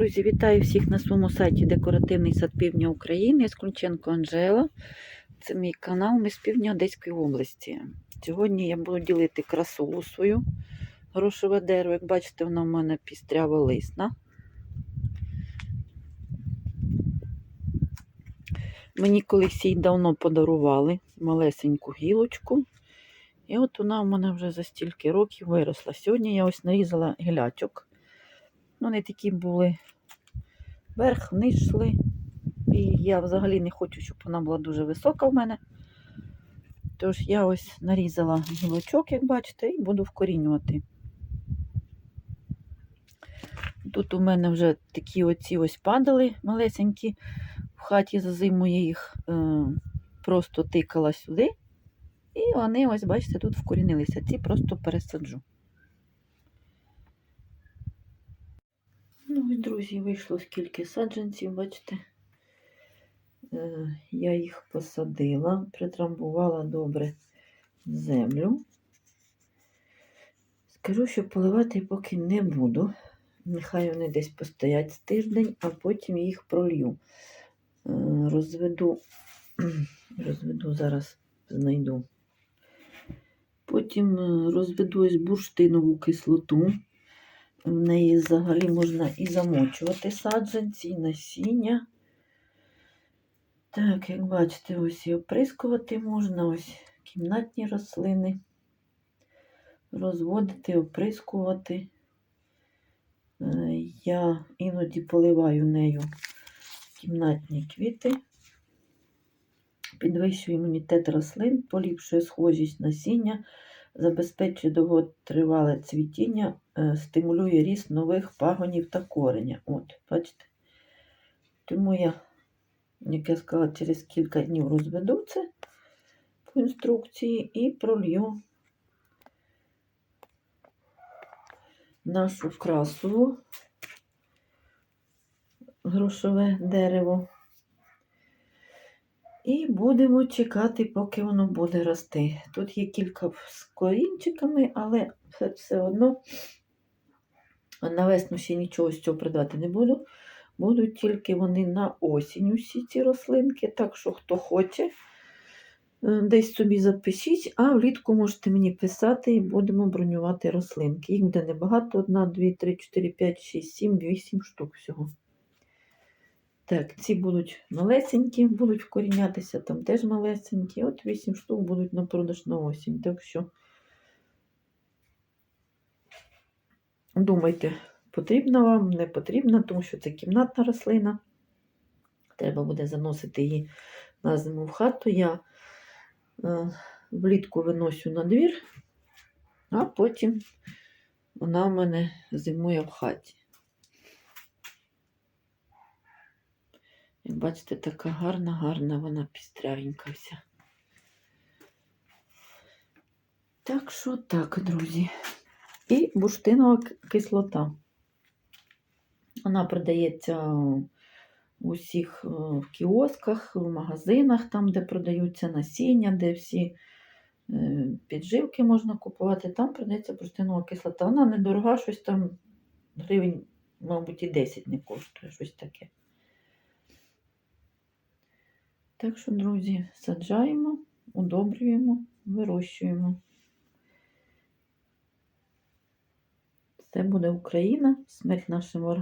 Друзі, вітаю всіх на своєму сайті Декоративний сад Півдня України. Я Скунченко Анжела. Це мій канал. Ми з півдня Одеської області. Сьогодні я буду ділити красу свою грошове дерево. Як бачите, воно в мене пістряво лисна. Мені колись її давно подарували малесеньку гілочку. І от вона в мене вже за стільки років виросла. Сьогодні я ось нарізала гілячок. Вони такі були вверх, вниз йшли. І я взагалі не хочу, щоб вона була дуже висока в мене. Тож я ось нарізала гілочок, як бачите, і буду вкорінювати. Тут у мене вже такі оці ось падали малесенькі. В хаті за зиму я їх е, просто тикала сюди. І вони, ось, бачите, тут вкорінилися. Ці просто пересаджу. Ну, ось, друзі, вийшло скільки саджанців, бачите. Е, Я їх посадила, притрамбувала добре землю. Скажу, що поливати поки не буду. Нехай вони десь постоять з тиждень, а потім їх пролью. Е, Розведу, розведу зараз, знайду. Потім е, розведу ось бурштинову кислоту. В неї взагалі можна і замочувати саджанці, і насіння. Так, як бачите, ось і оприскувати можна, ось кімнатні рослини. Розводити, оприскувати. Е, Я іноді поливаю нею кімнатні квіти, підвищує імунітет рослин, поліпшує схожість насіння, забезпечує довготривале цвітіння, е, стимулює ріст нових пагонів та кореня. От, бачите? Тому я, як я сказала, через кілька днів розведу це по інструкції і пролью нашу красу грошове дерево. Будемо чекати, поки воно буде рости. Тут є кілька з корінчиками, але все, одно на весну ще нічого з цього придбати не буду. Будуть тільки вони на осінь усі ці рослинки. Так що, хто хоче, е, десь собі запишіть, а влітку можете мені писати і будемо бронювати рослинки. Їх буде небагато: 1, 2, 3, 4, 5, 6, 7, 8 штук всього. Так, ці будуть малесенькі, будуть вкорінятися, там теж малесенькі. От 8 штук будуть на продаж на осінь. Так що думайте, потрібна вам, не потрібна, тому що це кімнатна рослина. Треба буде заносити її на зиму в хату. Я е, влітку виносю на двір, а потім вона в мене зимує в хаті. Як бачите, така гарна, гарна вона пістрявенька вся. Так що так, друзі. І бурштинова кислота. Вона продається у усіх е, в кіосках, в магазинах, там, де продаються насіння, де всі е, підживки можна купувати. Там продається бурштинова кислота. Вона недорога, щось там гривень, мабуть, і 10 не коштує, щось таке. Так що, друзі, саджаємо, удобрюємо, вирощуємо. Це буде Україна, смерть нашим ворогам.